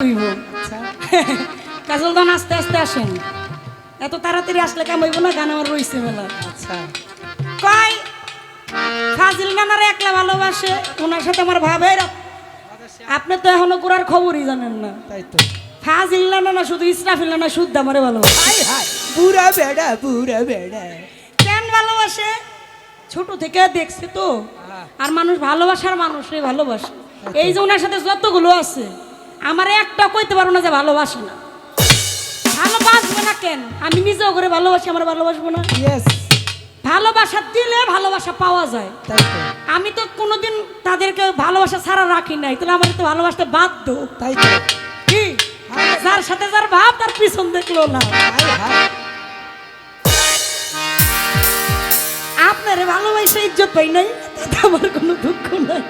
হইব কাজল দান আস্তে আস্তে আসেন। এত তাড়াতাড়ি আসলে কাম হইব না গান আমার রইছে মেলা আচ্ছা। কয়? ফাজিল নানার একলা ভালোবাসে ওনার সাথে আমার ভাবের আপনি তো এখনও পুরার খবরই জানেন না। তাই তো। ফাজিল নানা না শুধু ইসরাফিল নানা শুদ্ধ আমারে হাই বুড়া বেড়া বুড়া বেড়া। কেন ভালোবাসে? ছোট থেকে দেখছে তো। আর মানুষ ভালোবাসার মানুষই ভালোবাসে। এই যে ওনার সাথে যতগুলো আছে আমার একটা কইতে পারব না যে ভালোবাসে না। ভালোবাসবে না কেন? আমি নিজেও করে ভালোবাসি আমার ভালোবাসবো না। ভালোবাসা দিলে ভালোবাসা পাওয়া যায়। আমি তো কোনোদিন তাদেরকে ভালোবাসা ছাড়া রাখি নাই তাহলে আমার তো ভালোবাসতে বাধ্য। তাই তো। কি? যার সাথে যার ভাব তার পিছন দেখল না। আপনার ভালোবাসা ইজ্জত পাই নাই তাতে আমার কোনো দুঃখ নাই।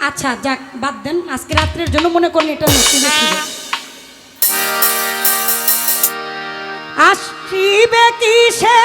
আচ্ছা যাক, বাদ দেন। আজকে রাত্রের জন্য মনে করেন এটা নতুন ছিল আসিবে কি সে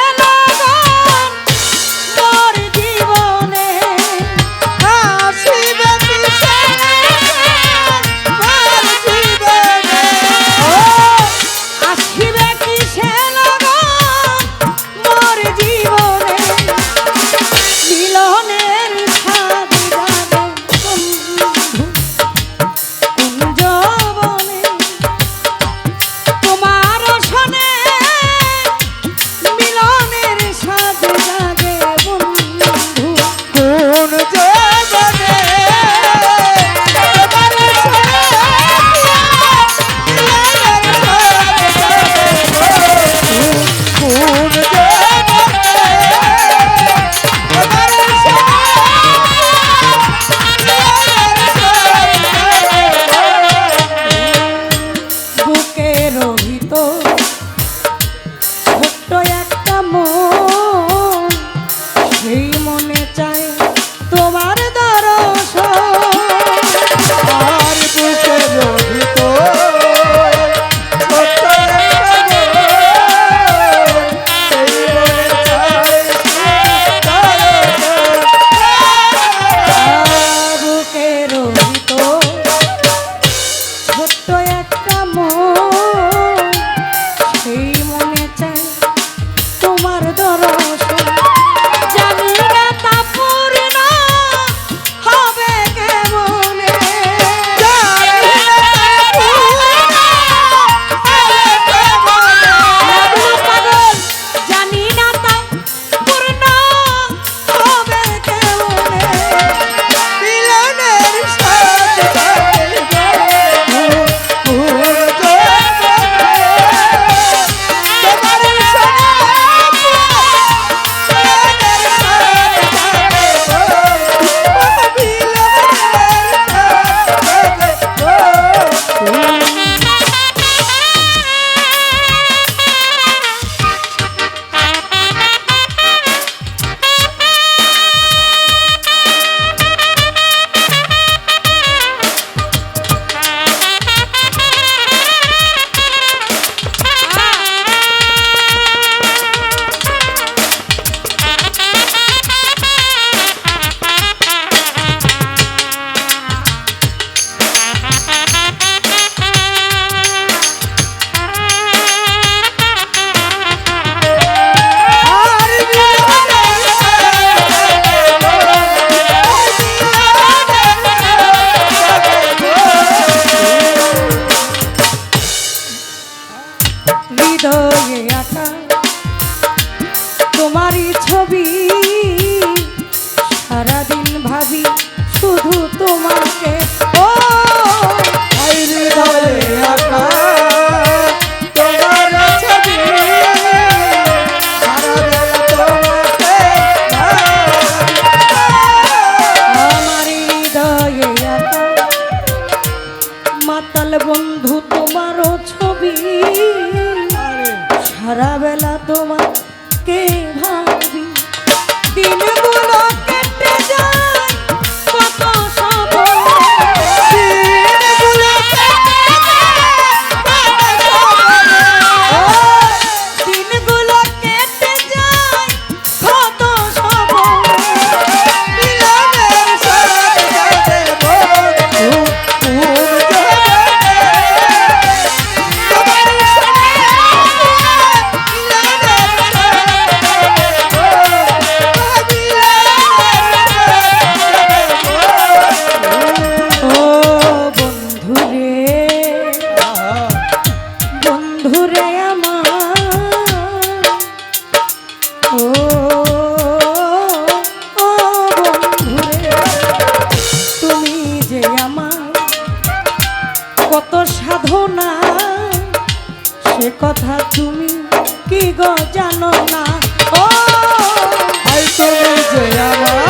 একটা মন। হৃদয়ে আঁকা। তোমারই ছবি সারাদিন ভাবি শুধু তোমাকে। ও হৃদয়ে মাতাল বন্ধু তোমারও ছবি। সারা বেলা তোমাকে ভাব কত সাধনা সে কথা তুমি কি গো জানো না? ও যে আমার